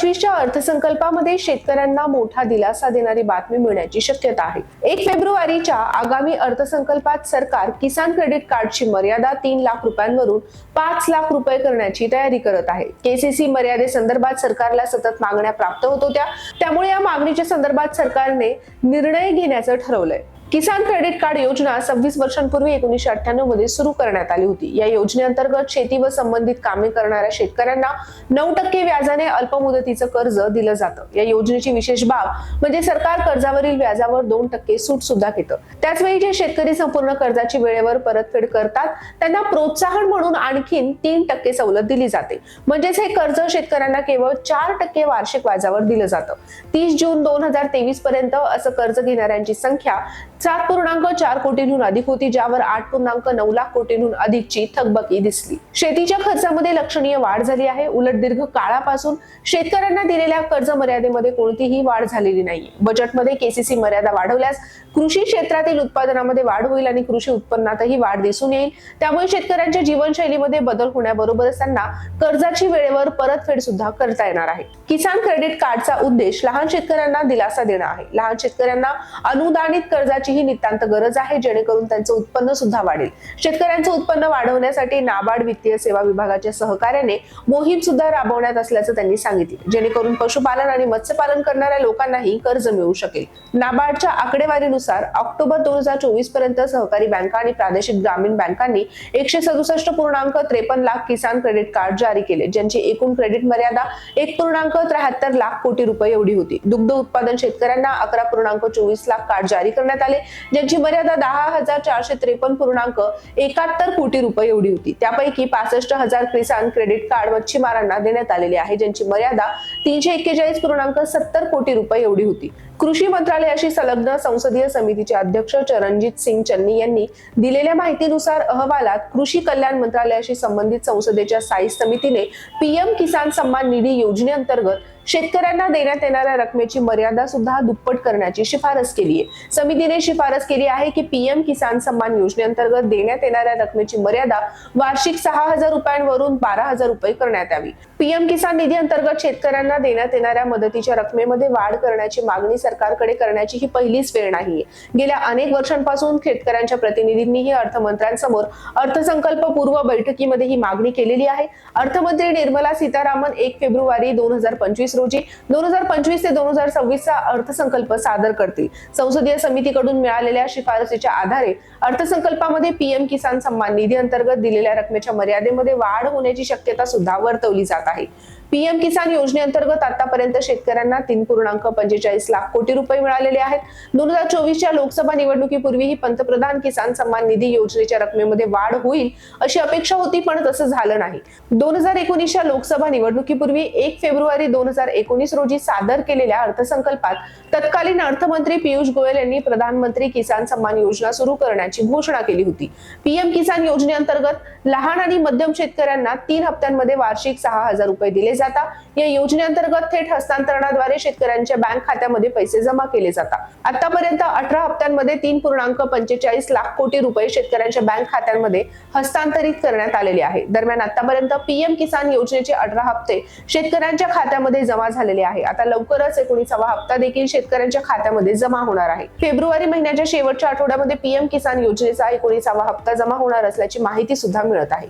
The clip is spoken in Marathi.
पंचवीसच्या अर्थसंकल्पामध्ये शेतकऱ्यांना मोठा दिलासा देणारी बातमी मिळण्याची शक्यता आहे. एक फेब्रुवारीच्या आगामी अर्थसंकल्पात सरकार किसान क्रेडिट कार्डची मर्यादा तीन लाख रुपयांवरून पाच लाख रुपये करण्याची तयारी करत आहे. केसीसी मर्यादेसंदर्भात सरकारला सतत मागण्या प्राप्त होत होत्या. त्यामुळे या मागणीच्या संदर्भात सरकारने निर्णय घेण्याचं ठरवलंय. किसान क्रेडिट कार्ड योजना सव्वीस वर्षांपूर्वी एकोणीशे अठ्ठ्याण्णवमध्ये सुरू करण्यात आली होती. या योजनेअंतर्गत शेती व संबंधित कामे करणाऱ्या शेतकऱ्यांना नऊ टक्के व्याजाने अल्पमुदतीचं कर्ज दिलं जातं. या योजनेची विशेष बाब म्हणजे सरकार कर्जावरील व्याजावर दोन टक्के सूट सुद्धा घेतं. त्याचवेळी जे शेतकरी संपूर्ण कर्जाची वेळेवर परतफेड करतात त्यांना प्रोत्साहन म्हणून आणखीन तीन टक्के सवलत दिली जाते. म्हणजेच हे कर्ज शेतकऱ्यांना केवळ चार टक्के वार्षिक व्याजावर दिलं जातं. तीस जून दोन हजार तेवीस पर्यंत असं कर्ज घेणाऱ्यांची संख्या सात पूर्णांक चार कोटींहून अधिक होती ज्यावर आठ पूर्णांक नऊ लाख कोटींहून अधिकची थकबकी दिसली. शेतीच्या खर्चामध्ये लक्षणीय वाढ झाली आहे. उलट दीर्घ काळापासून शेतकऱ्यांना दिलेल्या कर्ज मर्यादेमध्ये कोणतीही वाढ झालेली नाही बजेटमध्ये केसीसी मर्यादा वाढवल्यास कृषी क्षेत्रातील उत्पादनामध्ये वाढ होईल आणि कृषी उत्पन्नातही वाढ दिसून येईल. त्यामुळे शेतकऱ्यांच्या जीवनशैलीमध्ये बदल होण्याबरोबरच त्यांना कर्जाची वेळेवर परतफेड सुद्धा करता येणार आहे. किसान क्रेडिट कार्डचा उद्देश लहान शेतकऱ्यांना दिलासा देणं आहे. लहान शेतकऱ्यांना अनुदानित कर्जाची कर्जाचीही नितांत गरज आहे जेणेकरून त्यांचं उत्पन्न सुद्धा वाढेल. शेतकऱ्यांचं उत्पन्न वाढवण्यासाठी नाबार्ड वित्तीय सेवा विभागाच्या सहकार्याने मोहीम सुद्धा राबवण्यात असल्याचं त्यांनी सांगितले. जेणेकरून पशुपालन आणि मत्स्यपालन करणाऱ्या लोकांनाही कर्ज मिळू शकेल. नाबार्डच्या आकडेवारीनुसार ऑक्टोबर दोन हजार चोवीसपर्यंत सहकारी बँका आणि प्रादेशिक ग्रामीण बँकांनी एकशे सदुसष्ट पूर्णांक त्रेपन्न लाख किसान क्रेडिट कार्ड जारी केले ज्यांची एकूण क्रेडिट मर्यादा एक पूर्णांक त्र्याहत्तर लाख कोटी रुपये एवढी होती. दुग्ध उत्पादन शेतकऱ्यांना अकरा पूर्णांक चोवीस लाख कार्ड जारी करण्यात आले. ज्यांची मर्यादा दहा हजार चारशे त्रेपन्न पूर्णांक एकाहत्तर कोटी रुपये एवढी होती. त्यापैकी पासष्ट हजार किसान क्रेडिट कार्ड मच्छीमारांना देण्यात आलेले आहे ज्यांची मर्यादा तीनशे एक्केचाळीस पूर्णांक सत्तर कोटी रुपये एवढी होती. कृषी मंत्रालयाशी संलग्न संसदीय समितीचे अध्यक्ष चरणजित सिंग चन्नी यांनी दिलेल्या माहितीनुसार अहवालात कृषी कल्याण मंत्रालयाशी संबंधित संसदेच्या स्थायी समितीने पीएम किसान सन्मान निधी योजनेअंतर्गत शेतकऱ्यांना देण्यात येणाऱ्या रकमेची मर्यादा सुद्धा दुप्पट करण्याची शिफारस केली आहे. समितीने शिफारस केली आहे की पीएम किसान सन्मान योजनेअंतर्गत देण्यात येणाऱ्या रकमेची मर्यादा वार्षिक सहा हजार रुपयांवरून बारा हजार रुपये करण्यात यावी. पीएम किसान निधी अंतर्गत शेतकऱ्यांना देण्यात येणाऱ्या मदतीच्या रकमेमध्ये वाढ करण्याची मागणी सरकारकडे करण्याची ही पहिलीच वेळ नाही. गेल्या अनेक वर्षांपासून शेतकऱ्यांच्या प्रतिनिधींनीही अर्थमंत्र्यांसमोर अर्थसंकल्प पूर्व बैठकीमध्ये ही मागणी केलेली आहे. अर्थमंत्री निर्मला सीतारामन एक फेब्रुवारी दोन हजार पंचवीस रोजी दोन हजार पंचवीस ते दोन हजार सव्वीसचा अर्थसंकल्प सादर करतील. संसदीय समितीकडून मिळालेल्या शिफारसीच्या आधारे अर्थसंकल्पामध्ये पीएम किसान सन्मान निधी अंतर्गत दिलेल्या रकमेच्या मर्यादेमध्ये वाढ होण्याची शक्यता सुद्धा वर्तवली जात आहे. पीएम किसान योजनेअंतर्गत आतापर्यंत शेतकऱ्यांना तीन पूर्णांक पंचेचाळीस लाख कोटी रुपये मिळालेले आहेत. दोन हजार चोवीसच्या लोकसभा निवडणुकीपूर्वीही पंतप्रधान किसान सन्मान निधी योजनेच्या रकमेमध्ये वाढ होईल अशी अपेक्षा होती पण तसं झालं नाही. दोन हजार एकोणीसच्या लोकसभा निवडणुकीपूर्वी एक फेब्रुवारी दोन हजार एकोणीस रोजी सादर केलेल्या अर्थसंकल्पात तत्कालीन अर्थमंत्री पियुष गोयल यांनी प्रधानमंत्री किसान सन्मान योजना सुरू करण्याची घोषणा केली होती. पीएम किसान योजनेअंतर्गत लहान आणि मध्यम शेतकऱ्यांना तीन हप्त्यांमध्ये वार्षिक सहा हजार रुपये दिले जातात या योजनेअंतर्गत थेट हस्तांतरणाद्वारे शेतकऱ्यांच्या बँक खात्यामध्ये पैसे जमा केले जातात. आतापर्यंत अठरा हप्त्यांमध्ये तीन पूर्णांक पंचेचाळीस लाख कोटी रुपये शेतकऱ्यांच्या बँक खात्यांमध्ये हस्तांतरित करण्यात आलेले आहे. दरम्यान आतापर्यंत पीएम किसान योजनेचे अठरा हप्ते शेतकऱ्यांच्या खात्यामध्ये जमा झालेले आहे. आता लवकरच एकोणीसावा हप्ता देखील शेतकऱ्यांच्या खात्यामध्ये जमा होणार आहे. फेब्रुवारी महिन्याच्या शेवटच्या आठवड्यामध्ये पीएम किसान योजनेचा एकोणीसावा हप्ता जमा होणार असल्याची माहिती सुद्धा मिळत आहे.